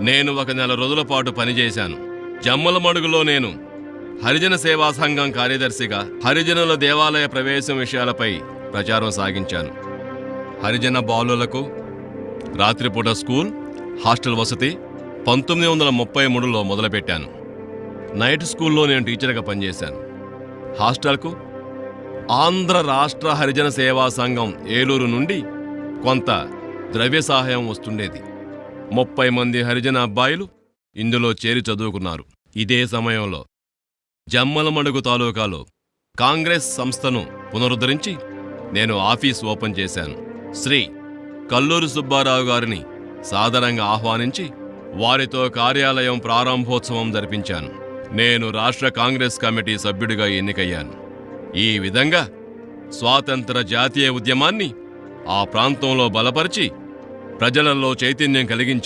నేను ఒక నెల రోజుల పాటు పనిచేశాను. జమ్మల మడుగులో నేను హరిజన సేవా సంఘం కార్యదర్శిగా హరిజనుల దేవాలయ ప్రవేశం విషయాలపై ప్రచారం సాగించాను. హరిజన బాలులకు రాత్రిపూట స్కూల్ హాస్టల్ వసతి పంతొమ్మిది వందల ముప్పై మూడులో మొదలుపెట్టాను. నైట్ స్కూల్లో నేను టీచర్గా పనిచేశాను. హాస్టల్కు ఆంధ్ర రాష్ట్ర హరిజన సేవా సంఘం ఏలూరు నుండి కొంత ద్రవ్య సహాయం వస్తుండేది. ముప్పై మంది హరిజన అబ్బాయిలు ఇందులో చేరి చదువుకున్నారు. ఇదే సమయంలో జమ్మలమడుగు తాలూకాలో కాంగ్రెస్ సంస్థను పునరుద్ధరించి నేను ఆఫీస్ ఓపెన్ చేశాను. శ్రీ కల్లూరు సుబ్బారావు గారిని సాదరంగా ఆహ్వానించి వారితో కార్యాలయం ప్రారంభోత్సవం జరిపించాను. నేను రాష్ట్ర కాంగ్రెస్ కమిటీ సభ్యుడిగా ఎన్నికయ్యాను. ఈ విధంగా స్వాతంత్ర జాతీయ ఉద్యమాన్ని ఆ ప్రాంతంలో బలపరిచి ప్రజలలో చైతన్యం కలిగించారు